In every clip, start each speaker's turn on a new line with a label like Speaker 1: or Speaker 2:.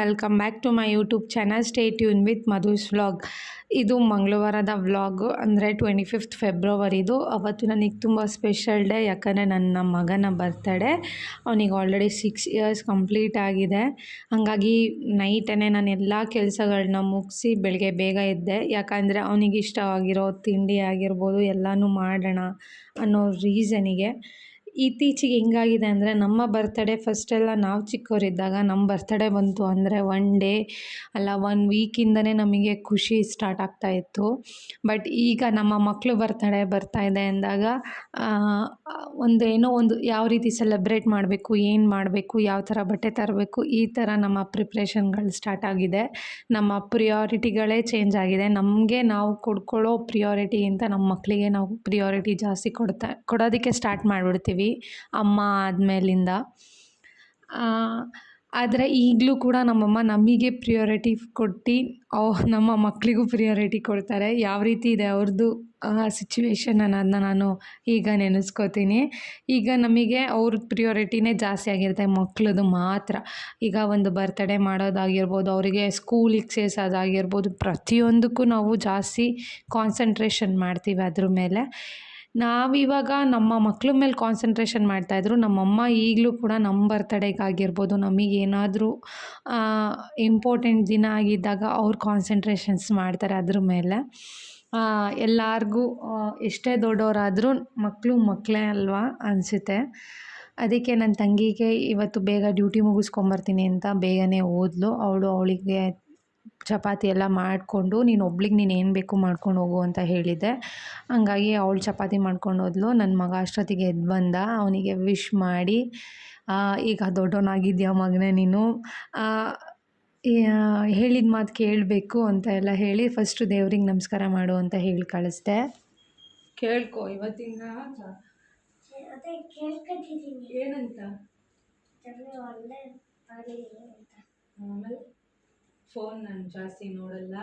Speaker 1: Welcome back to my YouTube channel stay tune with Madhu's vlog ಇದು ಮಂಗಳವಾರದ vlog ಅಂದರೆ twenty fifth ಫೆಬ್ರವರಿದು ಅವತ್ತು ನನಗೆ ತುಂಬ ಸ್ಪೆಷಲ್ ಡೇ ಯಾಕಂದರೆ ನನ್ನ ಮಗನ ಬರ್ತಡೇ ಅವನಿಗೆ ಆಲ್ರೆಡಿ ಸಿಕ್ಸ್ ಇಯರ್ಸ್ ಕಂಪ್ಲೀಟ್ ಆಗಿದೆ. ಹಾಗಾಗಿ ನೈಟೇ ನಾನು ಎಲ್ಲ ಕೆಲಸಗಳನ್ನ ಮುಗಿಸಿ ಬೆಳಗ್ಗೆ ಬೇಗ ಎದ್ದೆ. ಯಾಕಂದರೆ ಅವನಿಗೆ ಇಷ್ಟವಾಗಿರೋ ತಿಂಡಿ ಆಗಿರ್ಬೋದು, ಎಲ್ಲನೂ ಮಾಡೋಣ ಅನ್ನೋ ರೀಸನಿಗೆ ಇತ್ತೀಚೆಗೆ ಹೆಂಗಾಗಿದೆ ಅಂದರೆ ನಮ್ಮ ಬರ್ತಡೇ ಫಸ್ಟೆಲ್ಲ ನಾವು ಚಿಕ್ಕವರಿದ್ದಾಗ ನಮ್ಮ ಬರ್ತಡೇ ಬಂತು ಅಂದರೆ ಒನ್ ಡೇ ಅಲ್ಲ ಒನ್ ವೀಕಿಂದನೇ ನಮಗೆ ಖುಷಿ ಸ್ಟಾರ್ಟ್ ಆಗ್ತಾ ಇತ್ತು. ಬಟ್ ಈಗ ನಮ್ಮ ಮಕ್ಕಳು ಬರ್ತಡೇ ಬರ್ತಾ ಇದೆ ಅಂದಾಗ ಒಂದು ಏನೋ ಒಂದು ಯಾವ ರೀತಿ ಸೆಲೆಬ್ರೇಟ್ ಮಾಡಬೇಕು, ಏನು ಮಾಡಬೇಕು, ಯಾವ ಥರ ಬಟ್ಟೆ ತರಬೇಕು, ಈ ಥರ ನಮ್ಮ ಪ್ರಿಪ್ರೇಷನ್ಗಳು ಸ್ಟಾರ್ಟ್ ಆಗಿದೆ. ನಮ್ಮ ಪ್ರಿಯಾರಿಟಿಗಳೇ ಚೇಂಜ್ ಆಗಿದೆ. ನಮಗೆ ನಾವು ಕೊಡ್ಕೊಳ್ಳೋ ಪ್ರಿಯಾರಿಟಿಗಿಂತ ನಮ್ಮ ಮಕ್ಕಳಿಗೆ ನಾವು ಪ್ರಿಯಾರಿಟಿ ಜಾಸ್ತಿ ಕೊಡ್ತಾ, ಕೊಡೋದಕ್ಕೆ ಸ್ಟಾರ್ಟ್ ಮಾಡಿಬಿಡ್ತೀವಿ. ಅಮ್ಮ ಆದಮೇಲಿಂದ. ಆದರೆ ಈಗಲೂ ಕೂಡ ನಮ್ಮಮ್ಮ ನಮಗೆ ಪ್ರಿಯೋರಿಟಿ ಕೊಟ್ಟು, ಅವ್ ನಮ್ಮ ಮಕ್ಕಳಿಗೂ ಪ್ರಿಯೋರಿಟಿ ಕೊಡ್ತಾರೆ. ಯಾವ ರೀತಿ ಇದೆ ಅವ್ರದ್ದು ಸಿಚುವೇಶನ್ ಅನ್ನೋದನ್ನ ನಾನು ಈಗ ನೆನೆಸ್ಕೋತೀನಿ. ಈಗ ನಮಗೆ ಅವ್ರ ಪ್ರಿಯೋರಿಟಿನೇ ಜಾಸ್ತಿ ಆಗಿರುತ್ತೆ ಮಕ್ಳದ್ದು ಮಾತ್ರ. ಈಗ ಒಂದು ಬರ್ತ್ಡೇ ಮಾಡೋದಾಗಿರ್ಬೋದು, ಅವರಿಗೆ ಸ್ಕೂಲಿಗೆ ಸೇರ್ಸೋದಾಗಿರ್ಬೋದು, ಪ್ರತಿಯೊಂದಕ್ಕೂ ನಾವು ಜಾಸ್ತಿ ಕಾನ್ಸಂಟ್ರೇಷನ್ ಮಾಡ್ತೀವಿ ಅದ್ರ ಮೇಲೆ. ನಾವಿವಾಗ ನಮ್ಮ ಮಕ್ಳ ಮೇಲೆ ಕಾನ್ಸಂಟ್ರೇಷನ್ ಮಾಡ್ತಾಯಿದ್ರು ನಮ್ಮಮ್ಮ ಈಗಲೂ ಕೂಡ ನಮ್ಮ ಬರ್ತಡೇಗಾಗಿರ್ಬೋದು ನಮಗೇನಾದರೂ ಇಂಪಾರ್ಟೆಂಟ್ ದಿನ ಆಗಿದ್ದಾಗ ಅವ್ರು ಕಾನ್ಸಂಟ್ರೇಷನ್ಸ್ ಮಾಡ್ತಾರೆ ಅದ್ರ ಮೇಲೆ. ಎಲ್ಲಾರ್ಗೂ ಎಷ್ಟೇ ದೊಡ್ಡವರಾದರೂ ಮಕ್ಕಳು ಮಕ್ಕಳೇ ಅಲ್ವಾ ಅನಿಸುತ್ತೆ. ಅದಕ್ಕೆ ನನ್ನ ತಂಗಿಗೆ ಇವತ್ತು ಬೇಗ ಡ್ಯೂಟಿ ಮುಗಿಸ್ಕೊಂಬರ್ತೀನಿ ಅಂತ ಬೇಗನೆ ಹೋದ್ಲು ಅವಳು ಅವಳಿಗೆ ಚಪಾತಿ ಎಲ್ಲ ಮಾಡಿಕೊಂಡು ನೀನು ಒಬ್ಳಿಗೆ ನೀನು ಏನು ಬೇಕು ಮಾಡ್ಕೊಂಡು ಹೋಗು ಅಂತ ಹೇಳಿದ್ದೆ. ಹಂಗಾಗಿ ಅವಳು ಚಪಾತಿ ಮಾಡ್ಕೊಂಡು ಹೋದ್ಲು. ನನ್ನ ಮಗ ಅಷ್ಟೊತ್ತಿಗೆ ಎದ್ದು ಬಂದ. ಅವನಿಗೆ ವಿಶ್ ಮಾಡಿ ಈಗ ದೊಡ್ಡವನಾಗಿದ್ಯಾ ಮಗನೇ ನೀನು? ಹೇಳಿದ ಮಾತು ಕೇಳಬೇಕು ಅಂತ ಎಲ್ಲ ಹೇಳಿ ಫಸ್ಟು ದೇವ್ರಿಗೆ ನಮಸ್ಕಾರ ಮಾಡು ಅಂತ ಹೇಳಿ ಕಳಿಸ್ದೆ. ಕೇಳ್ಕೊ ಇವತ್ತಿಂದ ಏನಂತ?
Speaker 2: ಒಳ್ಳೆ ಅಂತ.
Speaker 1: ಆಮೇಲೆ? ಫೋನ್ ನಾನು ಜಾಸ್ತಿ ನೋಡಲ್ಲ.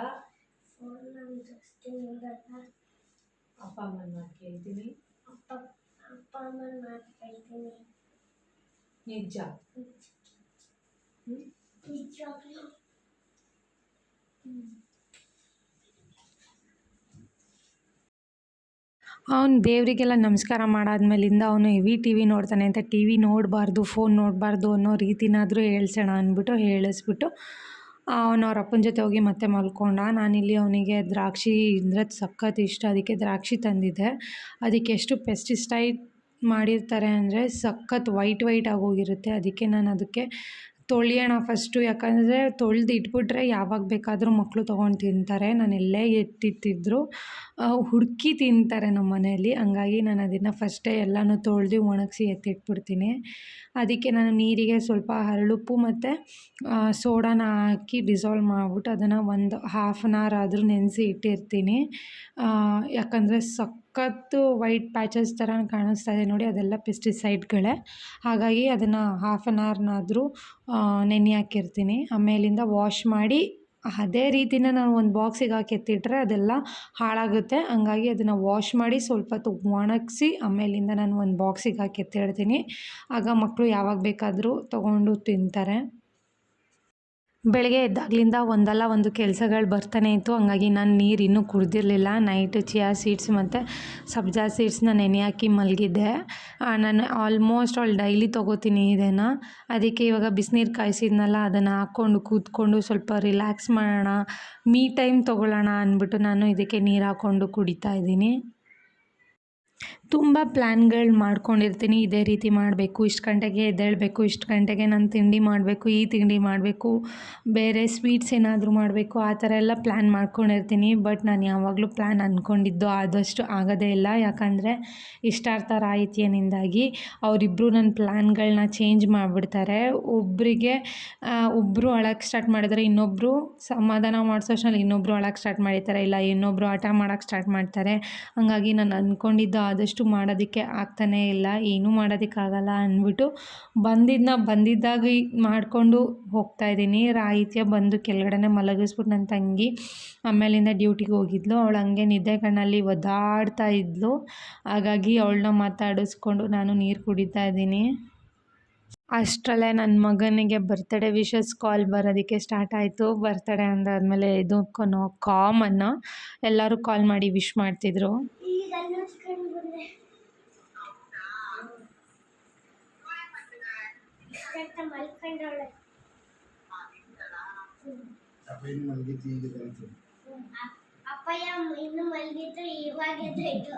Speaker 2: ಫೋನ್ ನಾನು ಜಾಸ್ತಿ ನೋಡಲ್ಲ.
Speaker 1: ಅಪ್ಪ ಅಮ್ಮನ ಮಾತು ಕೇಳ್ತೀನಿ.
Speaker 2: ಅಪ್ಪ ಅಪ್ಪ ಅಮ್ಮನ ಮಾತು ಕೇಳ್ತೀನಿ.
Speaker 1: ನಿಜ?
Speaker 2: ನಿಜವಾಗ್ಲೂ?
Speaker 1: ಅವ್ನು ದೇವರಿಗೆಲ್ಲ ನಮಸ್ಕಾರ ಮಾಡಾದ್ಮೇಲಿಂದ ಅವನು ಹೆವಿ ಟಿ ವಿ ನೋಡ್ತಾನೆ ಅಂತ ಟಿ ವಿ ನೋಡಬಾರ್ದು ಫೋನ್ ನೋಡಬಾರ್ದು ಅನ್ನೋ ರೀತಿನಾದರೂ ಹೇಳ್ಸೋಣ ಅಂದ್ಬಿಟ್ಟು ಹೇಳಿಸ್ಬಿಟ್ಟು ಅವನು ಅವ್ರ ಅಪ್ಪನ ಜೊತೆ ಹೋಗಿ ಮತ್ತೆ ಮಲ್ಕೊಂಡ. ನಾನಿಲ್ಲಿ ಅವನಿಗೆ ದ್ರಾಕ್ಷಿ ಅಂದರೆ ಸಖತ್ ಇಷ್ಟ. ಅದಕ್ಕೆ ದ್ರಾಕ್ಷಿ ತಂದಿದ್ದೆ. ಅದಕ್ಕೆ ಎಷ್ಟು ಪೆಸ್ಟಿಸೈಡ್ ಮಾಡಿರ್ತಾರೆ ಅಂದರೆ ಸಖತ್ ವೈಟ್ ವೈಟ್ ಆಗೋಗಿರುತ್ತೆ ಅದಕ್ಕೆ ನಾನು ಅದಕ್ಕೆ ತೊಳೆಯೋಣ ಫಸ್ಟು ಯಾಕಂದರೆ ತೊಳೆದು ಇಟ್ಬಿಟ್ರೆ ಯಾವಾಗ ಬೇಕಾದರೂ ಮಕ್ಕಳು ತೊಗೊಂಡು ತಿಂತಾರೆ. ನಾನು ಎಲ್ಲೇ ಎತ್ತಿಟ್ಟಿದ್ರು ಹುಡುಕಿ ತಿಂತಾರೆ ನಮ್ಮ ಮನೆಯಲ್ಲಿ ಹಂಗಾಗಿ ನಾನು ಅದನ್ನು ಫಸ್ಟೇ ಎಲ್ಲನೂ ತೊಳೆದು ಒಣಗಿಸಿ ಎತ್ತಿಟ್ಬಿಡ್ತೀನಿ. ಅದಕ್ಕೆ ನಾನು ನೀರಿಗೆ ಸ್ವಲ್ಪ ಹರಳುಪ್ಪು ಮತ್ತು ಸೋಡಾನ ಹಾಕಿ ಡಿಸಾಲ್ವ್ ಮಾಡಿಬಿಟ್ಟು ಅದನ್ನು ಒಂದು ಹಾಫ್ ಆನ್ ಅವರ್ ಆದರೂ ನೆನೆಸಿ ಇಟ್ಟಿರ್ತೀನಿ. ಯಾಕಂದರೆ ಸಖತ್ತು ವೈಟ್ ಪ್ಯಾಚಸ್ ಥರ ಕಾಣಿಸ್ತಾ ಇದೆ ನೋಡಿ, ಅದೆಲ್ಲ ಪೆಸ್ಟಿಸೈಡ್ಗಳೇ ಹಾಗಾಗಿ ಅದನ್ನು ಹಾಫ್ ಆನ್ ಅವರ್ನಾದರೂ ನೆನೆ ಹಾಕಿರ್ತೀನಿ. ಆಮೇಲಿಂದ ವಾಶ್ ಮಾಡಿ, ಅದೇ ರೀತಿನ ನಾನು ಒಂದು ಬಾಕ್ಸಿಗೆ ಹಾಕಿ ಎತ್ತಿಟ್ರೆ ಅದೆಲ್ಲ ಹಾಳಾಗುತ್ತೆ. ಹಂಗಾಗಿ ಅದನ್ನು ವಾಶ್ ಮಾಡಿ ಸ್ವಲ್ಪ ಹೊತ್ತು ಒಣಗಿಸಿ, ಆಮೇಲಿಂದ ನಾನು ಒಂದು ಬಾಕ್ಸಿಗೆ ಹಾಕಿ ಎತ್ತಿಡ್ತೀನಿ. ಆಗ ಮಕ್ಕಳು ಯಾವಾಗ ಬೇಕಾದರೂ ತೊಗೊಂಡು ತಿಂತಾರೆ. ಬೆಳಗ್ಗೆ ಎದ್ದಾಗ್ಲಿಂದ ಒಂದಲ್ಲ ಒಂದು ಕೆಲಸಗಳು ಬರ್ತಾನೆ ಇತ್ತು. ಹಂಗಾಗಿ ನಾನು ನೀರು ಇನ್ನೂ ಕುಡ್ದಿರಲಿಲ್ಲ. ನೈಟ್ ಚಿಯಾ ಸೀಡ್ಸ್ ಮತ್ತು ಸಬ್ಜಾ ಸೀಡ್ಸ್ನ ನೆನೆ ಹಾಕಿ ಮಲಗಿದ್ದೆ. ನಾನು ಆಲ್ಮೋಸ್ಟ್ ಆಲ್ ಡೈಲಿ ತೊಗೋತೀನಿ ಇದನ್ನು. ಅದಕ್ಕೆ ಇವಾಗ ಬಿಸಿನೀರು ಕಾಯಿಸಿದ್ನಲ್ಲ, ಅದನ್ನು ಹಾಕ್ಕೊಂಡು ಕೂತ್ಕೊಂಡು ಸ್ವಲ್ಪ ರಿಲ್ಯಾಕ್ಸ್ ಮಾಡೋಣ ಮೀ ಟೈಮ್ ತೊಗೊಳ್ಳೋಣ ಅಂದ್ಬಿಟ್ಟು ನಾನು ಇದಕ್ಕೆ ನೀರು ಹಾಕ್ಕೊಂಡು ಕುಡಿತಾ ಇದ್ದೀನಿ. ತುಂಬ ಪ್ಲ್ಯಾನ್ಗಳು ಮಾಡ್ಕೊಂಡಿರ್ತೀನಿ. ಇದೇ ರೀತಿ ಮಾಡಬೇಕು, ಇಷ್ಟು ಗಂಟೆಗೆ ಎದ್ದೇಳಬೇಕು, ಇಷ್ಟು ಗಂಟೆಗೆ ನಾನು ತಿಂಡಿ ಮಾಡಬೇಕು, ಈ ತಿಂಡಿ ಮಾಡಬೇಕು, ಬೇರೆ ಸ್ವೀಟ್ಸ್ ಏನಾದರೂ ಮಾಡಬೇಕು, ಆ ಥರ ಎಲ್ಲ ಪ್ಲ್ಯಾನ್ ಮಾಡ್ಕೊಂಡಿರ್ತೀನಿ. ಬಟ್ ನಾನು ಯಾವಾಗಲೂ ಪ್ಲ್ಯಾನ್ ಅಂದ್ಕೊಂಡಿದ್ದು ಆದಷ್ಟು ಆಗೋದೇ ಇಲ್ಲ. ಯಾಕಂದರೆ ಇಷ್ಟಾರ್ಥ ರಾಯಿತಿಯನಿಂದಾಗಿ ಅವರಿಬ್ಬರು ನನ್ನ ಪ್ಲ್ಯಾನ್ಗಳನ್ನ ಚೇಂಜ್ ಮಾಡಿಬಿಡ್ತಾರೆ. ಒಬ್ಬರಿಗೆ ಒಬ್ಬರು ಅಳಕ್ಕೆ ಸ್ಟಾರ್ಟ್ ಮಾಡಿದರೆ ಇನ್ನೊಬ್ಬರು ಸಮಾಧಾನ ಮಾಡಿಸೋಷ್ಟ್ರಲ್ಲಿ ಇನ್ನೊಬ್ಬರು ಅಳಕ್ಕೆ ಸ್ಟಾರ್ಟ್ ಮಾಡಿರ್ತಾರೆ. ಇಲ್ಲ ಇನ್ನೊಬ್ಬರು ಆಟ ಮಾಡೋಕ್ಕೆ ಸ್ಟಾರ್ಟ್ ಮಾಡ್ತಾರೆ. ಹಾಗಾಗಿ ನಾನು ಅಂದ್ಕೊಂಡಿದ್ದು ಆದಷ್ಟು ಮಾಡೋದಕ್ಕೆ ಆಗ್ತಾನೇ ಇಲ್ಲ, ಏನೂ ಮಾಡೋದಕ್ಕಾಗಲ್ಲ ಅಂದ್ಬಿಟ್ಟು ಬಂದಿದ್ದನ್ನ ಬಂದಿದ್ದಾಗ ಮಾಡಿಕೊಂಡು ಹೋಗ್ತಾ ಇದ್ದೀನಿ. ರಾಹಿತ್ಯ ಬಂದು ಕೆಳಗಡೆನೆ ಮಲಗಿಸ್ಬಿಟ್ಟು ನನ್ನ ತಂಗಿ ಆಮೇಲಿಂದ ಡ್ಯೂಟಿಗೆ ಹೋಗಿದ್ಲು. ಅವಳು ಹಂಗೆ ನಿದ್ದೆ ಕಣ್ಣಲ್ಲಿ ಒದ್ದಾಡ್ತಾ ಇದ್ಲು. ಹಾಗಾಗಿ ಅವಳನ್ನ ಮಾತಾಡಿಸ್ಕೊಂಡು ನಾನು ನೀರು ಕುಡಿತಾ ಇದ್ದೀನಿ. ಅಷ್ಟರಲ್ಲೇ ನನ್ನ ಮಗನಿಗೆ ಬರ್ತಡೇ ವಿಶಸ್ ಕಾಲ್ ಬರೋದಕ್ಕೆ ಸ್ಟಾರ್ಟ್ ಆಯಿತು. ಬರ್ತಡೇ ಅಂದಾದಮೇಲೆ ಇದು ಕಾಮನ್ನು ಎಲ್ಲರೂ ಕಾಲ್ ಮಾಡಿ ವಿಶ್ ಮಾಡ್ತಿದ್ರು.
Speaker 2: ಇಷ್ಟಂತ ಮಲ್ಕೊಂಡವಳೆ
Speaker 3: ಅಪ್ಪ ಇನ್ನು ಮಲಗಿತ್ತು ಈಗ ಬಂತು
Speaker 2: ಅಪ್- ಅಪ್ಪಯ್ಯ ಇನ್ನು ಮಲಗಿತ್ತು ಇವಾಗ ಎದ್ದಾಯ್ತು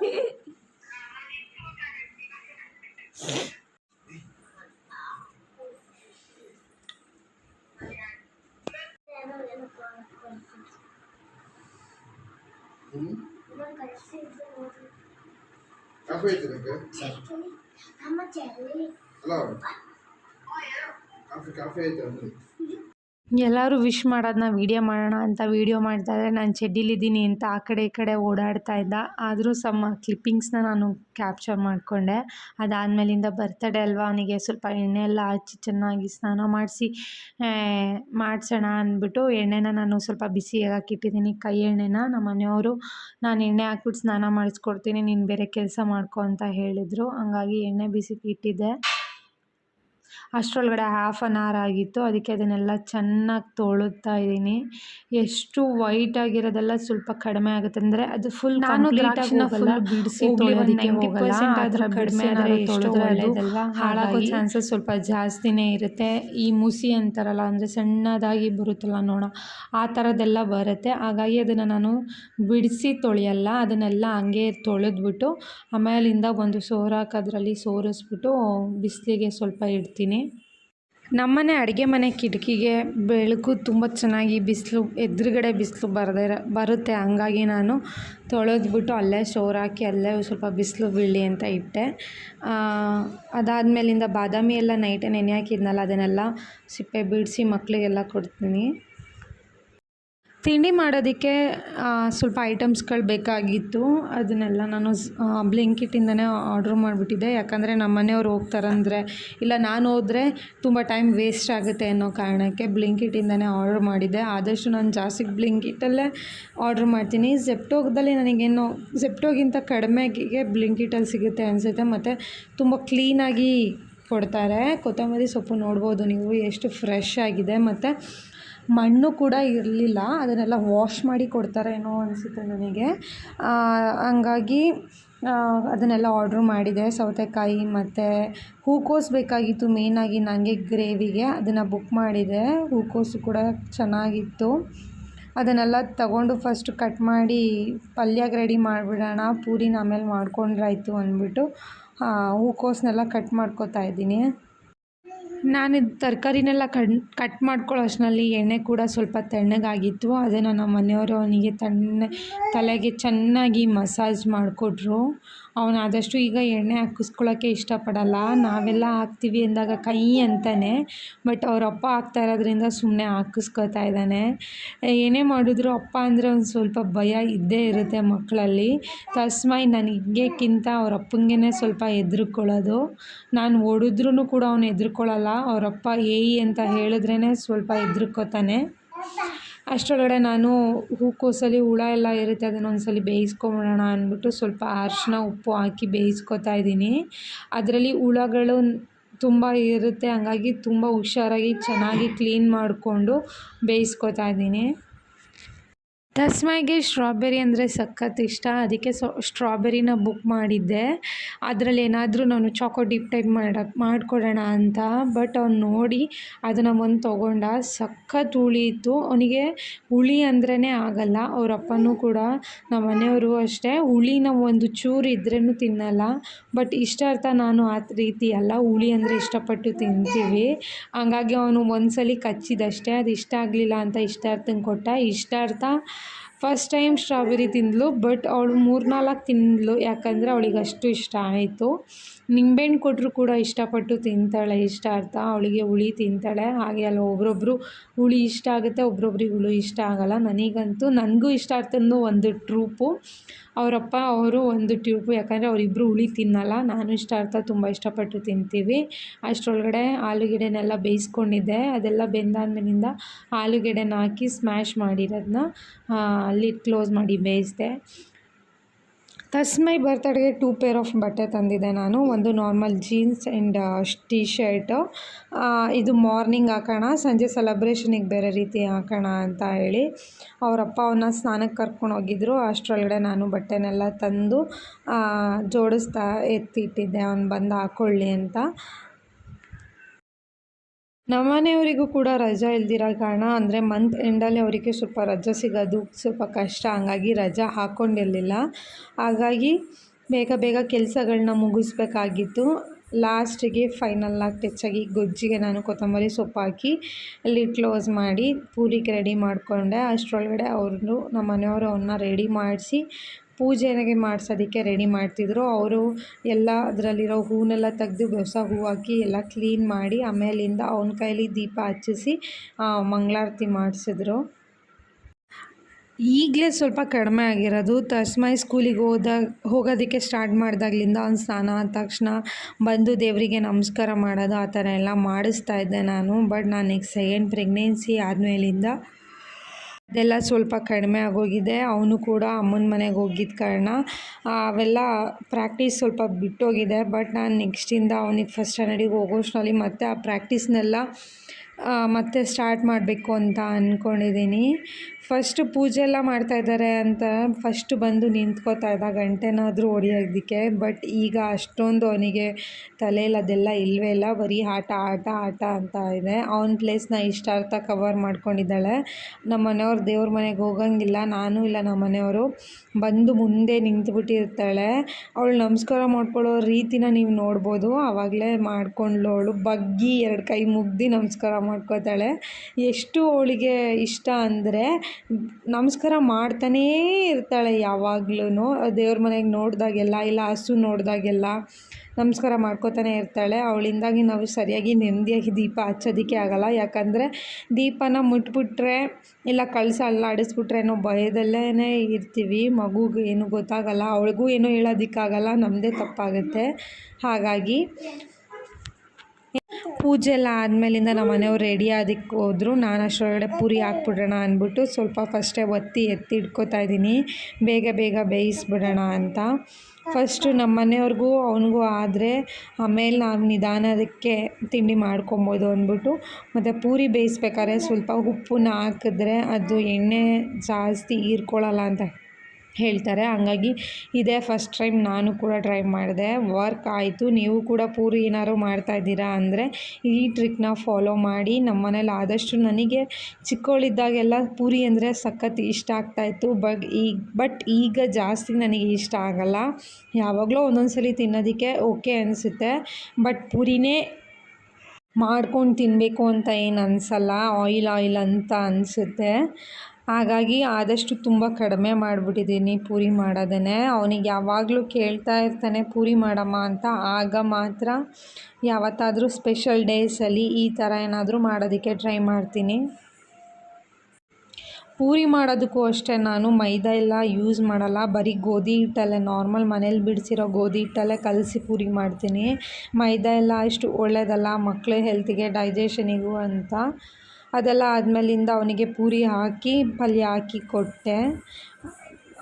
Speaker 2: ಏನೋ ಏನೋ ಮಾಡ್ಕೊಳ್ತೀನಿ.
Speaker 1: ಎಲ್ಲರೂ ವಿಶ್ ಮಾಡೋದನ್ನ ವೀಡಿಯೋ ಮಾಡೋಣ ಅಂತ ವೀಡಿಯೋ ಮಾಡ್ತಾಯಿದ್ರೆ ನಾನು ಚೆಡ್ಡಿಲಿದ್ದೀನಿ ಅಂತ ಆ ಕಡೆ ಈ ಕಡೆ ಓಡಾಡ್ತಾ ಇದ್ದ. ಆದರೂ ಸಮ ಕ್ಲಿಪ್ಪಿಂಗ್ಸ್ನ ನಾನು ಕ್ಯಾಪ್ಚರ್ ಮಾಡಿಕೊಂಡೆ. ಅದಾದಮೇಲಿಂದ ಬರ್ತಡೇ ಅಲ್ವಾ, ಅವನಿಗೆ ಸ್ವಲ್ಪ ಎಣ್ಣೆ ಎಲ್ಲ ಹಚ್ಚಿ ಚೆನ್ನಾಗಿ ಸ್ನಾನ ಮಾಡಿಸಿ ಮಾಡಿಸೋಣ ಅಂದ್ಬಿಟ್ಟು ಎಣ್ಣೆನ ನಾನು ಸ್ವಲ್ಪ ಬಿಸಿಯಾಗಿ ಇಟ್ಟಿದ್ದೀನಿ ಕೈ ಎಣ್ಣೆನ ನಮ್ಮ ಮನೆಯವರು, ನಾನು ಎಣ್ಣೆ ಹಾಕ್ಬಿಟ್ಟು ಸ್ನಾನ ಮಾಡಿಸ್ಕೊಡ್ತೀನಿ, ನೀನು ಬೇರೆ ಕೆಲಸ ಮಾಡ್ಕೊ ಅಂತ ಹೇಳಿದರು. ಹಂಗಾಗಿ ಎಣ್ಣೆ ಬಿಸಿಗೆ ಇಟ್ಟಿದ್ದೆ. ಅಷ್ಟರೊಳಗಡೆ ಹಾಫ್ ಆನ್ ಅವರ್ ಆಗಿತ್ತು. ಅದಕ್ಕೆ ಅದನ್ನೆಲ್ಲ ಚೆನ್ನಾಗಿ ತೊಳುತ್ತಾ ಇದ್ದೀನಿ. ಎಷ್ಟು ವೈಟ್ ಆಗಿರೋದೆಲ್ಲ ಸ್ವಲ್ಪ ಕಡಿಮೆ ಆಗುತ್ತೆ. ಅಂದರೆ ಅದು ಫುಲ್
Speaker 4: ನಾನು
Speaker 1: ಬಿಡಿಸಿ
Speaker 4: ಹೋಗ್ಲಿ 90%
Speaker 1: ಹೋಗಲ್ಲ. ಆ
Speaker 4: ಆದ್ರೂ
Speaker 1: ಥರ
Speaker 4: ಕಡಿಮೆ
Speaker 1: ಹಾಳಾಗೋ ಚಾನ್ಸಸ್ ಸ್ವಲ್ಪ ಜಾಸ್ತಿನೇ ಇರುತ್ತೆ. ಈ ಮುಸಿ ಅಂತಾರಲ್ಲ ಅಂದರೆ ಸಣ್ಣದಾಗಿ ಬರುತ್ತಲ್ಲ ನೋಡ ಆ ಥರದ್ದೆಲ್ಲ ಬರುತ್ತೆ. ಹಾಗಾಗಿ ಅದನ್ನು ನಾನು ಬಿಡಿಸಿ ತೊಳೆಯಲ್ಲ. ಅದನ್ನೆಲ್ಲ ಹಂಗೆ ತೊಳೆದ್ಬಿಟ್ಟು ಆಮೇಲಿಂದ ಒಂದು ಸೋರಾಕ್ ಅದರಲ್ಲಿ ಸೋರಿಸ್ಬಿಟ್ಟು ಬಿಸಿಲಿಗೆ ಸ್ವಲ್ಪ ಇಡ್ತೀನಿ. ನಮ್ಮನೆ ಅಡುಗೆ ಮನೆ ಕಿಟಕಿಗೆ ಬೆಳಕು ತುಂಬ ಚೆನ್ನಾಗಿ ಬಿಸಿಲು, ಎದುರುಗಡೆ ಬಿಸಿಲು ಬರದೇ ಬರುತ್ತೆ. ಹಂಗಾಗಿ ನಾನು ತೊಳೆದ್ಬಿಟ್ಟು ಅಲ್ಲೇ ಸೋರಾಕಿ, ಅಲ್ಲೇ ಸ್ವಲ್ಪ ಬಿಸಿಲು ಬೀಳಲಿ ಅಂತ ಇಟ್ಟೆ. ಅದಾದಮೇಲಿಂದ ಬಾದಾಮಿ ಎಲ್ಲ ನೈಟೇ ನೆನೆ ಹಾಕಿದ್ನಲ್ಲ, ಅದನ್ನೆಲ್ಲ ಸಿಪ್ಪೆ ಬಿಡಿಸಿ ಮಕ್ಕಳಿಗೆಲ್ಲ ಕೊಡ್ತೀನಿ. ತಿಂಡಿ ಮಾಡೋದಕ್ಕೆ ಸ್ವಲ್ಪ ಐಟಮ್ಸ್ಗಳು ಬೇಕಾಗಿತ್ತು. ಅದನ್ನೆಲ್ಲ ನಾನು ಬ್ಲಿಂಕಿಟಿಂದನೇ ಆರ್ಡ್ರ್ ಮಾಡಿಬಿಟ್ಟಿದ್ದೆ. ಯಾಕಂದರೆ ನಮ್ಮ ಮನೆಯವ್ರು ಹೋಗ್ತಾರಂದರೆ ಇಲ್ಲ ನಾನು ಹೋದರೆ ತುಂಬ ಟೈಮ್ ವೇಸ್ಟ್ ಆಗುತ್ತೆ ಅನ್ನೋ ಕಾರಣಕ್ಕೆ ಬ್ಲಿಂಕಿಟಿಂದನೇ ಆರ್ಡ್ರ್ ಮಾಡಿದ್ದೆ. ಆದಷ್ಟು ನಾನು ಜಾಸ್ತಿ ಬ್ಲಿಂಕಿಟಲ್ಲೇ ಆರ್ಡ್ರ್ ಮಾಡ್ತೀನಿ. ಜೆಪ್ಟೋಗದಲ್ಲಿ ನನಗೇನು ಜೆಪ್ಟೋಗಿಂತ ಕಡಿಮೆಗೆ ಬ್ಲಿಂಕಿಟಲ್ಲಿ ಸಿಗುತ್ತೆ ಅನಿಸುತ್ತೆ. ಮತ್ತು ತುಂಬ ಕ್ಲೀನಾಗಿ ಕೊಡ್ತಾರೆ. ಕೊತ್ತಂಬರಿ ಸೊಪ್ಪು ನೋಡ್ಬೋದು ನೀವು, ಎಷ್ಟು ಫ್ರೆಶ್ ಆಗಿದೆ. ಮತ್ತು ಮಣ್ಣು ಕೂಡ ಇರಲಿಲ್ಲ, ಅದನ್ನೆಲ್ಲ ವಾಶ್ ಮಾಡಿ ಕೊಡ್ತಾರೇನೋ ಅನಿಸುತ್ತೆ ನನಗೆ. ಹಂಗಾಗಿ ಅದನ್ನೆಲ್ಲ ಆರ್ಡ್ರು ಮಾಡಿದೆ. ಸೌತೆಕಾಯಿ ಮತ್ತು ಹೂಕೋಸು ಬೇಕಾಗಿತ್ತು ಮೇಯ್ನಾಗಿ ನನಗೆ ಗ್ರೇವಿಗೆ ಅದನ್ನು ಬುಕ್ ಮಾಡಿದೆ. ಹೂಕೋಸು ಕೂಡ ಚೆನ್ನಾಗಿತ್ತು. ಅದನ್ನೆಲ್ಲ ತಗೊಂಡು ಫಸ್ಟ್ ಕಟ್ ಮಾಡಿ ಪಲ್ಯಗೆ ರೆಡಿ ಮಾಡಿಬಿಡೋಣ. ಪೂರಿನ ಆಮೇಲೆ ಮಾಡ್ಕೊಂಡ್ರಾಯ್ತು ಅಂದ್ಬಿಟ್ಟು ಹೂಕೋಸನ್ನೆಲ್ಲ ಕಟ್ ಮಾಡ್ಕೊತಾ ಇದ್ದೀನಿ. ನಾನು ತರಕಾರಿನೆಲ್ಲ ಕಣ್ ಕಟ್ ಮಾಡ್ಕೊಳ್ಳೋ ಅಷ್ಟರಲ್ಲಿ ಎಣ್ಣೆ ಕೂಡ ಸ್ವಲ್ಪ ತಣ್ಣಗಾಗಿತ್ತು. ಅದನ್ನು ನಮ್ಮ ಮನೆಯವರು ಅವನಿಗೆ ತಣ್ಣ, ತಲೆಗೆ ಚೆನ್ನಾಗಿ ಮಸಾಜ್ ಮಾಡಿಕೊಟ್ರು. ಅವನು ಆದಷ್ಟು ಈಗ ಎಣ್ಣೆ ಹಾಕಿಸ್ಕೊಳ್ಳೋಕ್ಕೆ ಇಷ್ಟಪಡಲ್ಲ. ನಾವೆಲ್ಲ ಹಾಕ್ತೀವಿ ಅಂದಾಗ ಕೈ ಅಂತಾನೆ, ಬಟ್ ಅವ್ರ ಅಪ್ಪ ಹಾಕ್ತಾ ಇರೋದ್ರಿಂದ ಸುಮ್ಮನೆ ಹಾಕಿಸ್ಕೊತಾ ಇದ್ದಾನೆ. ಏನೇ ಮಾಡಿದ್ರು ಅಪ್ಪ ಅಂದರೆ ಒಂದು ಸ್ವಲ್ಪ ಭಯ ಇದ್ದೇ ಇರುತ್ತೆ ಮಕ್ಕಳಲ್ಲಿ. ತಸ್ಮೈ ನನಗೆಕ್ಕಿಂತ ಅವ್ರ ಅಪ್ಪಂಗೆ ಸ್ವಲ್ಪ ಹೆದ್ರುಕೊಳ್ಳೋದು. ನಾನು ಓಡಿದ್ರೂ ಕೂಡ ಅವನು ಹೆದ್ರುಕೊಳ್ಳಲ್ಲ. ಅವರಪ್ಪ ಏಯಿ ಅಂತ ಹೇಳಿದ್ರೇ ಸ್ವಲ್ಪ ಹೆದ್ರುಕೋತಾನೆ. ಅಷ್ಟರೊಳಗಡೆ ನಾನು ಹೂಕೋಸಲ್ಲಿ ಹುಳ ಎಲ್ಲ ಇರುತ್ತೆ, ಅದನ್ನು ಒಂದ್ಸಲ ಬೇಯಿಸ್ಕೊಂಬಿಡೋಣ ಅಂದ್ಬಿಟ್ಟು ಸ್ವಲ್ಪ ಅರಿಶಿನ ಉಪ್ಪು ಹಾಕಿ ಬೇಯಿಸ್ಕೊತಾ ಇದ್ದೀನಿ. ಅದರಲ್ಲಿ ಹುಳಗಳು ತುಂಬ ಇರುತ್ತೆ, ಹಂಗಾಗಿ ತುಂಬ ಹುಷಾರಾಗಿ ಚೆನ್ನಾಗಿ ಕ್ಲೀನ್ ಮಾಡಿಕೊಂಡು ಬೇಯಿಸ್ಕೊತಾ ಇದ್ದೀನಿ. ತಸ್ಮೈಗೆ ಸ್ಟ್ರಾಬೆರಿ ಅಂದರೆ ಸಖತ್ ಇಷ್ಟ. ಅದಕ್ಕೆ ಸೊ, ಸ್ಟ್ರಾಬೆರಿನ ಬುಕ್ ಮಾಡಿದ್ದೆ. ಅದರಲ್ಲಿ ಏನಾದರೂ ನಾನು ಚಾಕೋ ಡಿಪ್ ಟೈಪ್ ಮಾಡಕ್ಕೆ ಮಾಡಿಕೊಡೋಣ ಅಂತ. ಬಟ್ ಅವ್ನು ನೋಡಿ ಅದನ್ನು ಒಂದು ತೊಗೊಂಡ. ಸಖತ್ ಹುಳಿ ಇತ್ತು. ಅವನಿಗೆ ಹುಳಿ ಅಂದ್ರೇ ಆಗಲ್ಲ. ಅವ್ರ ಅಪ್ಪನೂ ಕೂಡ ನಮ್ಮ ಮನೆಯವರು ಅಷ್ಟೇ. ಹುಳಿನ ಒಂದು ಚೂರು ಇದ್ರೂ ತಿನ್ನಲ್ಲ. ಬಟ್ ಇಷ್ಟಾರ್ಥ ನಾನು ಆ ರೀತಿ ಅಲ್ಲ. ಹುಳಿ ಅಂದರೆ ಇಷ್ಟಪಟ್ಟು ತಿಂತೀವಿ. ಹಂಗಾಗಿ ಅವನು ಒಂದ್ಸಲಿ ಸಲ ಕಚ್ಚಿದಷ್ಟೇ. ಅದು ಇಷ್ಟ ಆಗಲಿಲ್ಲ ಅಂತ ಇಷ್ಟಾರ್ಥಂಗೆ ಕೊಟ್ಟ. ಇಷ್ಟಾರ್ಥ ಫಸ್ಟ್ ಟೈಮ್ ಸ್ಟ್ರಾಬೆರಿ ತಿಂದಳು ಬಟ್ ಅವಳು ಮೂರು ನಾಲ್ಕು ತಿಂದಳು ಯಾಕಂದರೆ ಅವಳಿಗೆ ಅಷ್ಟು ಇಷ್ಟ ಆಯಿತು. ನಿಂಬೆಹಣ್ಣು ಕೊಟ್ಟರೂ ಕೂಡ ಇಷ್ಟಪಟ್ಟು ತಿಂತಾಳೆ ಇಷ್ಟಾರ್ಥ ಅವಳಿಗೆ ಹುಳಿ ತಿಂತಾಳೆ. ಹಾಗೆ ಅಲ್ಲ ಒಬ್ಬೊಬ್ರು ಹುಳಿ ಇಷ್ಟ ಆಗುತ್ತೆ, ಒಬ್ರೊಬ್ರಿಗೆ ಹುಳಿ ಇಷ್ಟ ಆಗೋಲ್ಲ. ನನಗಂತೂ, ನನಗೂ ಇಷ್ಟ ಇಷ್ಟಾರ್ಥದ್ದು ಒಂದು ಟ್ರೂಪು. ಅವರಪ್ಪ ಅವರು ಒಂದು ಟ್ಯೂಬು ಯಾಕಂದರೆ ಅವರಿಬ್ಬರು ಹುಳಿ ತಿನ್ನಲ್ಲ. ನಾನು ಇಷ್ಟಾರ್ಥ ತುಂಬ ಇಷ್ಟಪಟ್ಟು ತಿಂತೀವಿ. ಅಷ್ಟರೊಳಗಡೆ ಆಲೂಗೆಡ್ಡೆನೆಲ್ಲ ಬೇಯಿಸ್ಕೊಂಡಿದ್ದೆ. ಅದೆಲ್ಲ ಬೆಂದಾದ್ಮೇಲಿಂದ ಆಲೂಗೆಡ್ಡೆನ ಹಾಕಿ ಸ್ಮ್ಯಾಶ್ ಮಾಡಿರೋದನ್ನ ಅಲ್ಲಿ ಕ್ಲೋಸ್ ಮಾಡಿ ಬೇಯಿಸಿದೆ. ತಸ್ಮೈ ಬರ್ತಡೆಗೆ ಟೂ ಪೇರ್ ಆಫ್ ಬಟ್ಟೆ ತಂದಿದ್ದೆ ನಾನು, ಒಂದು normal jeans and T shirt ಇದು ಮಾರ್ನಿಂಗ್ ಹಾಕೋಣ, ಸಂಜೆ ಸೆಲೆಬ್ರೇಷನಿಗೆ ಬೇರೆ ರೀತಿ ಹಾಕೋಣ ಅಂತ ಹೇಳಿ ಅವರಪ್ಪ ಅವನ್ನ ಸ್ನಾನಕ್ಕೆ ಕರ್ಕೊಂಡು ಹೋಗಿದ್ರು. ಅಷ್ಟರೊಳಗಡೆ ನಾನು ಬಟ್ಟೆನೆಲ್ಲ ತಂದು ಜೋಡಿಸ್ತಾ ಎತ್ತಿಟ್ಟಿದ್ದೆ. ಅವ್ನು ಬಂದು ಹಾಕ್ಕೊಳ್ಳಿ ಅಂತ. ನಮ್ಮನೆಯವರಿಗೂ ಕೂಡ ರಜಾ ಇಲ್ದಿರೋ ಕಾರಣ, ಅಂದರೆ ಮಂತ್ ಎಂಡಲ್ಲಿ ಅವರಿಗೆ ಸ್ವಲ್ಪ ರಜೆ ಸಿಗೋದು, ಸ್ವಲ್ಪ ಕಷ್ಟ. ಹಂಗಾಗಿ ರಜಾ ಹಾಕ್ಕೊಂಡಿರಲಿಲ್ಲ ಹಾಗಾಗಿ ಬೇಗ ಬೇಗ ಕೆಲಸಗಳನ್ನ ಮುಗಿಸ್ಬೇಕಾಗಿತ್ತು. ಲಾಸ್ಟಿಗೆ ಫೈನಲ್ ಆಗಿ ಟಚ್ಚಾಗಿ ಗೊಜ್ಜಿಗೆ ನಾನು ಕೊತ್ತಂಬರಿ ಸೊಪ್ಪು ಹಾಕಿ ಅಲ್ಲಿ ಕ್ಲೋಸ್ ಮಾಡಿ, ಪೂರಿಗೆ ರೆಡಿ ಮಾಡಿಕೊಂಡೆ. ಅಷ್ಟರೊಳಗಡೆ ಅವರು, ನಮ್ಮ ಮನೆಯವರು ಅವನ್ನ ರೆಡಿ ಮಾಡಿಸಿ ಪೂಜೆಗೆ ಮಾಡ್ಸೋದಕ್ಕೆ ರೆಡಿ ಮಾಡ್ತಿದ್ರು. ಅವರು ಎಲ್ಲ ಅದರಲ್ಲಿರೋ ಹೂವನ್ನೆಲ್ಲ ತೆಗೆದು ಹೊಸ ಹೂ ಹಾಕಿ ಎಲ್ಲ ಕ್ಲೀನ್ ಮಾಡಿ ಆಮೇಲಿಂದ ಅವನ ಕೈಲಿ ದೀಪ ಹಚ್ಚಿಸಿ ಮಂಗಳಾರತಿ ಮಾಡಿಸಿದ್ರು. ಈಗಲೇ ಸ್ವಲ್ಪ ಕಡಿಮೆ ಆಗಿರೋದು. ತಸ್ಮೈ ಸ್ಕೂಲಿಗೆ ಹೋದಾಗ ಹೋಗೋದಕ್ಕೆ ಸ್ಟಾರ್ಟ್ ಮಾಡಿದಾಗ್ಲಿಂದ ಅವ್ನು ಸ್ನಾನ ಆದ ತಕ್ಷಣ ಬಂದು ದೇವರಿಗೆ ನಮಸ್ಕಾರ ಮಾಡೋದು, ಆ ಥರ ಎಲ್ಲ ಮಾಡಿಸ್ತಾ ಇದ್ದೆ ನಾನು. ಬಟ್ ನಾನು ಈಗ ಸೆಕೆಂಡ್ ಪ್ರೆಗ್ನೆನ್ಸಿ ಆದಮೇಲಿಂದ ಅದೆಲ್ಲ ಸ್ವಲ್ಪ ಕಡಿಮೆ ಆಗೋಗಿದೆ. ಅವನು ಕೂಡ ಅಮ್ಮನ ಮನೆಗೆ ಹೋಗಿದ್ದ ಕಾರಣ ಅವೆಲ್ಲ ಪ್ರಾಕ್ಟೀಸ್ ಸ್ವಲ್ಪ ಬಿಟ್ಟೋಗಿದೆ. ಬಟ್ ನಾನು ನೆಕ್ಸ್ಟಿಂದ ಅವನಿಗೆ ಫಸ್ಟ್ ಸ್ಟ್ಯಾಂಡರ್ಡಿಗೆ ಹೋಗೋಷ್ಟರಲ್ಲಿ ಮತ್ತೆ ಆ ಪ್ರಾಕ್ಟೀಸ್ನೆಲ್ಲ ಮತ್ತೆ ಸ್ಟಾರ್ಟ್ ಮಾಡಬೇಕು ಅಂತ ಅಂದ್ಕೊಂಡಿದ್ದೀನಿ ಫಸ್ಟು ಪೂಜೆ ಎಲ್ಲ ಮಾಡ್ತಾಯಿದ್ದಾರೆ ಅಂತ ಫಸ್ಟ್ ಬಂದು ನಿಂತ್ಕೋತಾ ಇದ್ದ, ಗಂಟೆನಾದರೂ ಹೊಡಿಯೋದಕ್ಕೆ. ಬಟ್ ಈಗ ಅಷ್ಟೊಂದು ಅವನಿಗೆ ತಲೆಯಲ್ಲಿ ಅದೆಲ್ಲ ಇಲ್ಲವೇ ಇಲ್ಲ, ಬರೀ ಆಟ ಆಟ ಆಟ ಅಂತ ಇದೆ. ಅವನ ಪ್ಲೇಸ್ನ ಇಷ್ಟಾರ್ಥ ಕವರ್ ಮಾಡ್ಕೊಂಡಿದ್ದಾಳೆ. ನಮ್ಮ ಮನೆಯವ್ರು ದೇವ್ರ ಮನೆಗೆ ಹೋಗಂಗಿಲ್ಲ, ನಾನು ಇಲ್ಲ ನಮ್ಮ ಮನೆಯವರು. ಬಂದು ಮುಂದೆ ನಿಂತುಬಿಟ್ಟಿರ್ತಾಳೆ. ಅವಳು ನಮಸ್ಕಾರ ಮಾಡ್ಕೊಳ್ಳೋ ರೀತಿನ ನೀವು ನೋಡ್ಬೋದು. ಆವಾಗಲೇ ಮಾಡ್ಕೊಂಡ್ಳು ಅವಳು ಬಗ್ಗಿ ಎರಡು ಕೈ ಮುಗ್ದು ನಮಸ್ಕಾರ ಮಾಡ್ಕೋತಾಳೆ. ಎಷ್ಟು ಅವಳಿಗೆ ಇಷ್ಟ ಅಂದರೆ ನಮಸ್ಕಾರ ಮಾಡ್ತಾನೇ ಇರ್ತಾಳೆ ಯಾವಾಗ್ಲೂ ದೇವ್ರ ಮನೆಗೆ ನೋಡಿದಾಗೆಲ್ಲ ಇಲ್ಲ, ಹಸು ನೋಡಿದಾಗೆಲ್ಲ ನಮಸ್ಕಾರ ಮಾಡ್ಕೋತಾನೆ ಇರ್ತಾಳೆ. ಅವಳಿಂದಾಗಿ ನಾವು ಸರಿಯಾಗಿ ನೆಮ್ಮದಿಯಾಗಿ ದೀಪ ಹಚ್ಚೋದಕ್ಕೆ ಆಗಲ್ಲ. ಯಾಕಂದರೆ ದೀಪನ ಮುಟ್ಬಿಟ್ರೆ ಇಲ್ಲ ಕಳಸ ಅಲ್ಲಾಡಿಸ್ಬಿಟ್ರೆ ಏನೋ ಭಯದಲ್ಲೇ ಇರ್ತೀವಿ. ಮಗುಗೆ ಏನು ಗೊತ್ತಾಗಲ್ಲ, ಅವಳಿಗೂ ಏನೂ ಹೇಳೋದಕ್ಕಾಗಲ್ಲ ನಮ್ಮದೇ ತಪ್ಪಾಗುತ್ತೆ. ಹಾಗಾಗಿ ಪೂಜೆ ಎಲ್ಲ ಆದಮೇಲಿಂದ ನಮ್ಮ ಮನೆಯವ್ರು ರೆಡಿ ಆದಕ್ಕೆ ಹೋದ್ರು. ನಾನು ಅಷ್ಟರೊಳಗಡೆ ಪೂರಿ ಹಾಕ್ಬಿಡೋಣ ಅಂದ್ಬಿಟ್ಟು ಸ್ವಲ್ಪ ಫಸ್ಟೇ ಒತ್ತಿ ಎತ್ತಿ ಇಟ್ಕೋತಾ ಇದ್ದೀನಿ. ಬೇಗ ಬೇಗ ಬೇಯಿಸ್ಬಿಡೋಣ ಅಂತ. ಫಸ್ಟು ನಮ್ಮ ಮನೆಯವ್ರಿಗೂ ಅವನಿಗೂ ಆದರೆ ಆಮೇಲೆ ನಾವು ನಿಧಾನದಕ್ಕೆ ತಿಂಡಿ ಮಾಡ್ಕೊಬೋದು ಅಂದ್ಬಿಟ್ಟು. ಮತ್ತು ಪೂರಿ ಬೇಯಿಸ್ಬೇಕಾದ್ರೆ ಸ್ವಲ್ಪ ಉಪ್ಪನ್ನ ಹಾಕಿದ್ರೆ ಅದು ಎಣ್ಣೆ ಜಾಸ್ತಿ ಹೀರ್ಕೊಳ್ಳಲ್ಲ ಅಂತ ಹೇಳ್ತಾರೆ. ಹಂಗಾಗಿ ಇದೇ ಫಸ್ಟ್ ಟೈಮ್ ನಾನು ಕೂಡ ಟ್ರೈ ಮಾಡಿದೆ. ವರ್ಕ್ ಆಯಿತು. ನೀವು ಕೂಡ ಪೂರಿ ಏನಾದ್ರು ಮಾಡ್ತಾಯಿದ್ದೀರಾ ಅಂದರೆ ಈ ಟ್ರಿಕ್ನ ಫಾಲೋ ಮಾಡಿ. ನಮ್ಮ ಮನೇಲಿ ಆದಷ್ಟು ನನಗೆ ಚಿಕ್ಕವಳಿದ್ದಾಗೆಲ್ಲ ಪೂರಿ ಅಂದರೆ ಸಖತ್ ಇಷ್ಟ ಆಗ್ತಾಯಿತ್ತು ಬಟ್ ಈಗ ಬಟ್ ಈಗ ಜಾಸ್ತಿ ನನಗೆ ಇಷ್ಟ ಆಗಲ್ಲ. ಯಾವಾಗಲೂ ಒಂದೊಂದು ಸಲ ತಿನ್ನೋದಕ್ಕೆ ಓಕೆ ಅನಿಸುತ್ತೆ. ಬಟ್ ಪೂರಿನೇ ಮಾಡ್ಕೊಂಡು ತಿನ್ನಬೇಕು ಅಂತ ಏನು ಅನಿಸಲ್ಲ. ಆಯಿಲ್ ಆಯಿಲ್ ಅಂತ ಅನಿಸುತ್ತೆ. ಹಾಗಾಗಿ ಆದಷ್ಟು ತುಂಬ ಕಡಿಮೆ ಮಾಡಿಬಿಟ್ಟಿದ್ದೀನಿ ಪೂರಿ ಮಾಡೋದನ್ನೇ. ಅವನಿಗೆ ಯಾವಾಗಲೂ ಕೇಳ್ತಾ ಇರ್ತಾನೆ, ಪೂರಿ ಮಾಡಮ್ಮ ಅಂತ. ಆಗ ಮಾತ್ರ ಯಾವತ್ತಾದರೂ ಸ್ಪೆಷಲ್ ಡೇಸಲ್ಲಿ ಈ ಥರ ಏನಾದರೂ ಮಾಡೋದಕ್ಕೆ ಟ್ರೈ ಮಾಡ್ತೀನಿ. ಪೂರಿ ಮಾಡೋದಕ್ಕೂ ಅಷ್ಟೇ, ನಾನು ಮೈದಾ ಎಲ್ಲ ಯೂಸ್ ಮಾಡಲ್ಲ. ಬರೀ ಗೋಧಿ ಹಿಟ್ಟಲ್ಲೇ, ನಾರ್ಮಲ್ ಮನೇಲಿ ಬಿಡಿಸಿರೋ ಗೋಧಿ ಹಿಟ್ಟಲ್ಲೇ ಕಲಸಿ ಪೂರಿ ಮಾಡ್ತೀನಿ. ಮೈದಾ ಎಲ್ಲ ಅಷ್ಟು ಒಳ್ಳೆಯದಲ್ಲ ಮಕ್ಕಳ ಹೆಲ್ತಿಗೆ, ಡೈಜೆಷನಿಗೂ ಅಂತ. ಅದೆಲ್ಲ ಆದಮೇಲಿಂದ ಅವನಿಗೆ ಪೂರಿ ಹಾಕಿ ಪಲ್ಯ ಹಾಕಿ ಕೊಟ್ಟೆ.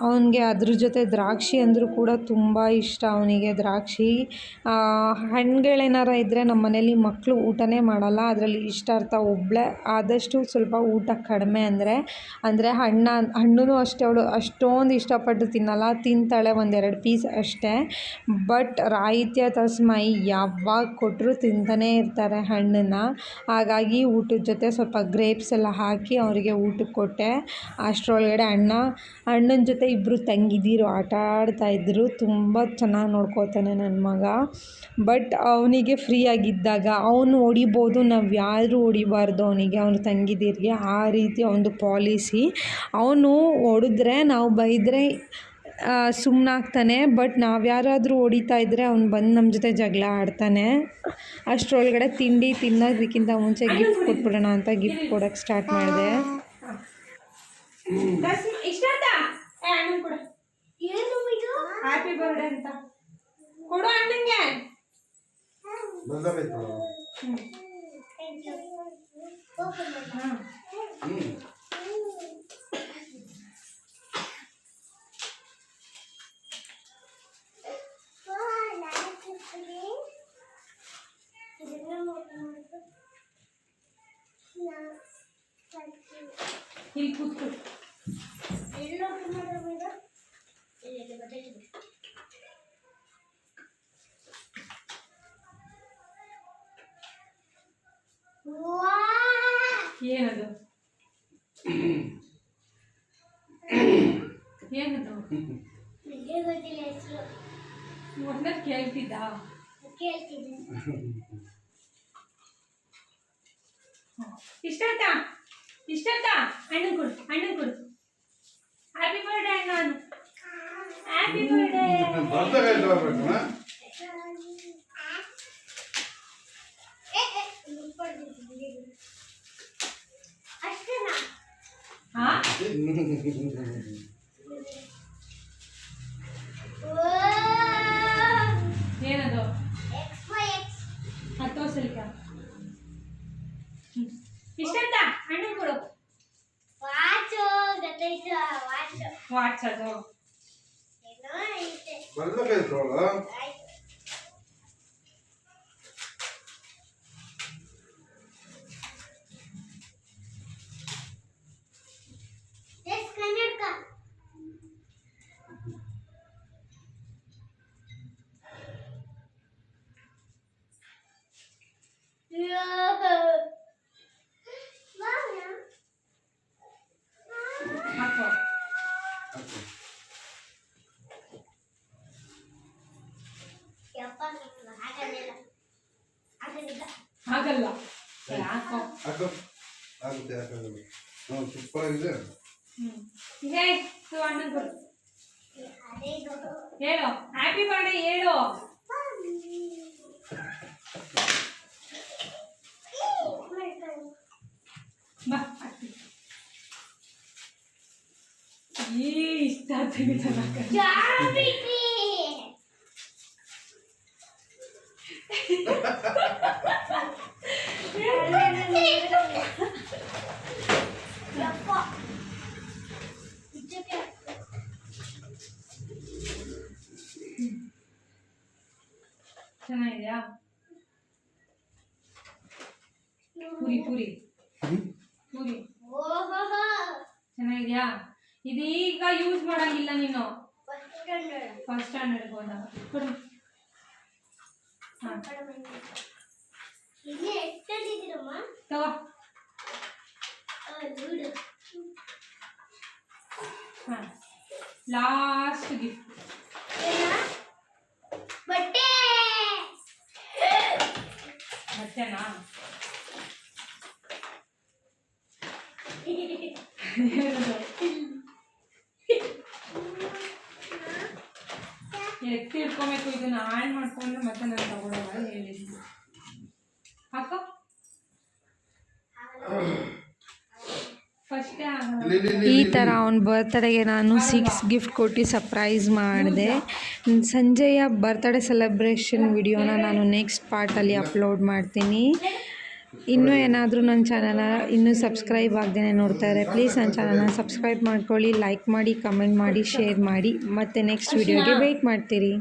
Speaker 1: ಅವನಿಗೆ ಅದ್ರ ಜೊತೆ ದ್ರಾಕ್ಷಿ ಅಂದರೂ ಕೂಡ ತುಂಬ ಇಷ್ಟ ಅವನಿಗೆ ದ್ರಾಕ್ಷಿ. ಹಣ್ಣುಗಳೇನಾರ ಇದ್ದರೆ ನಮ್ಮ ಮನೇಲಿ ಮಕ್ಕಳು ಊಟನೇ ಮಾಡಲ್ಲ, ಅದರಲ್ಲಿ ಇಷ್ಟಾರ್ಥ ಒಬ್ಬಳೇ ಆದಷ್ಟು ಸ್ವಲ್ಪ ಊಟ ಕಡಿಮೆ ಅಂದರೆ ಅಂದರೆ ಹಣ್ಣು ಹಣ್ಣು ಅಷ್ಟೇ ಅವಳು ಅಷ್ಟೊಂದು ಇಷ್ಟಪಟ್ಟು ತಿನ್ನಲ್ಲ, ತಿಂತಾಳೆ ಒಂದೆರಡು ಪೀಸ್ ಅಷ್ಟೇ. ಬಟ್ ರಾಯಿತ್ಯ ತಸ್ಮೈ ಯಾವಾಗ ಕೊಟ್ಟರು ತಿಂತಾನೇ ಇರ್ತಾರೆ ಹಣ್ಣನ್ನು. ಹಾಗಾಗಿ ಊಟದ ಜೊತೆ ಸ್ವಲ್ಪ ಗ್ರೇಪ್ಸ್ ಎಲ್ಲ ಹಾಕಿ ಅವರಿಗೆ ಊಟಕ್ಕೆ ಕೊಟ್ಟೆ. ಅಷ್ಟರೊಳಗಡೆ ಅಣ್ಣ ಹಣ್ಣಿನ ಜೊತೆ ಇಬ್ಬರು ತಂಗಿದಿರು, ಆಟ ಆಡ್ತಾಯಿದ್ರು ತುಂಬ ಚೆನ್ನಾಗಿ ನೋಡ್ಕೊತಾನೆ ನನ್ನ ಮಗ. ಬಟ್ ಅವನಿಗೆ ಫ್ರೀ ಆಗಿದ್ದಾಗ ಅವನು ಹೊಡಿಬೋದು, ನಾವು ಯಾರೂ ಹೊಡಿಬಾರ್ದು ಅವನಿಗೆ, ಅವನು ತಂಗಿದಿರಿಗೆ. ಆ ರೀತಿ ಅವನದು ಪಾಲಿಸಿ ಅವನು ಹೊಡೆದ್ರೆ, ನಾವು ಬೈದರೆ ಸುಮ್ಮನಾಗ್ತಾನೆ ಬಟ್ ನಾವು ಯಾರಾದರೂ ಹೊಡಿತಾ ಇದ್ದರೆ ಅವ್ನು ಬಂದು ನಮ್ಮ ಜೊತೆ ಜಗಳ ಆಡ್ತಾನೆ. ಅಷ್ಟರೊಳಗಡೆ ತಿಂಡಿ ತಿನ್ನೋದಕ್ಕಿಂತ ಮುಂಚೆ ಗಿಫ್ಟ್ ಕೊಟ್ಬಿಡೋಣ ಅಂತ ಗಿಫ್ಟ್ ಕೊಡೋಕ್ಕೆ ಸ್ಟಾರ್ಟ್ ಮಾಡಿದೆ.
Speaker 2: 嗯。嗯。嗯。
Speaker 4: ಏನದು? ಏನದು?
Speaker 2: ನಿಮಗೆ ಗೊತ್ತಿಲ್ಲ ಹೆಸರು
Speaker 4: ಮೊದಲ ಕೇಳ್ತಿದ್ದ? ಇಷ್ಟ ಆಯ್ತಾ? ಇಷ್ಟ ಆಯ್ತಾ? ಅಣ್ಣನ್ ಕೊಡು ಅಣ್ಣನ್ ಕೊಡು. ಹ್ಯಾಪಿ ಬರ್ಡೇ ಅಣ್ಣ ಹ್ಯಾಪಿ ಬರ್ಡೇ
Speaker 3: ಬರ್ದಾಗ
Speaker 4: ಹಾ ಹಾಕು.
Speaker 3: ಆಗುತ್ತೆ ಹಾಕಾಗಲ್ಲ ಹ್ಞೂ ಸೂಪರ್ ಆಗಿದೆ
Speaker 4: ಹ್ಮ್. ಹೇ ತು ಅಣ್ಣನ್ ಕೊಡು.
Speaker 2: ಅದೇ ಇದು
Speaker 4: ಹೇಳು ಹ್ಯಾಪಿ ಬರ್ಡೇ ಹೇಳು. ಬಾ. ಏ ಇಷ್ಟ ಪೂರಿ ಪೂರಿ. ಪೂರಿ? ಚೆನ್ನಾಗಿದ್ಯಾ? ಇದೀಗ ಯೂಸ್ ಮಾಡಂಗಿಲ್ಲ ನೀನು.
Speaker 2: ಫಸ್ಟ್ ಸ್ಟ್ಯಾಂಡರ್ಡ್
Speaker 4: ಫಸ್ಟ್ ಸ್ಟ್ಯಾಂಡರ್ಡ್ ಹೋದಾಗ ಕೊಡು. ಹಾಂ.
Speaker 2: ಇಲ್ಲಿ ಎಷ್ಟು ತಂದಿದ್ದೀರಮ್ಮ
Speaker 4: ತಗೋ ಹಾ. ಲಾಸ್ಟ್ ಗಿಫ್ಟ್
Speaker 2: ಏನ ಬಟ್ಟೆ
Speaker 4: ಮತ್ತೆನಾ ಎತ್ತಿ ಇಟ್ಕೊಬೇಕು ಇದನ್ನ ಹಾಳು ಮಾಡ್ಕೊಂಡು ಮತ್ತೆ ನಾನು ತಗೊಳ್ಳೋಣ ಹೇಳಿದ್ವಿ
Speaker 3: ಅಕ್ಕ
Speaker 4: ಈ. ಥರ ಅವನ ಬರ್ತ್ಡೇಗೆ ನಾನು ಸಿಕ್ಸ್ ಗಿಫ್ಟ್ ಕೊಟ್ಟು ಸರ್ಪ್ರೈಸ್ ಮಾಡಿದೆ. ಸಂಜೆಯ ಬರ್ತ್ಡೇ ಸೆಲೆಬ್ರೇಷನ್ ವಿಡಿಯೋನ ನಾನು ನೆಕ್ಸ್ಟ್ ಪಾರ್ಟಲ್ಲಿ ಅಪ್ಲೋಡ್ ಮಾಡ್ತೀನಿ. ಇನ್ನೂ ಏನಾದರೂ ನನ್ನ ಚಾನಲ್ನ ಇನ್ನೂ ಸಬ್ಸ್ಕ್ರೈಬ್ ಆಗದೇ ನೋಡ್ತಾ ಇದ್ದಾರೆ ಪ್ಲೀಸ್ ನನ್ನ ಚಾನಲ್ನ ಸಬ್ಸ್ಕ್ರೈಬ್ ಮಾಡ್ಕೊಳ್ಳಿ ಲೈಕ್ ಮಾಡಿ ಕಮೆಂಟ್ ಮಾಡಿ ಶೇರ್ ಮಾಡಿ. ಮತ್ತು ನೆಕ್ಸ್ಟ್ ವಿಡಿಯೋಗೆ ವೆಯ್ಟ್ ಮಾಡ್ತೀರಿ.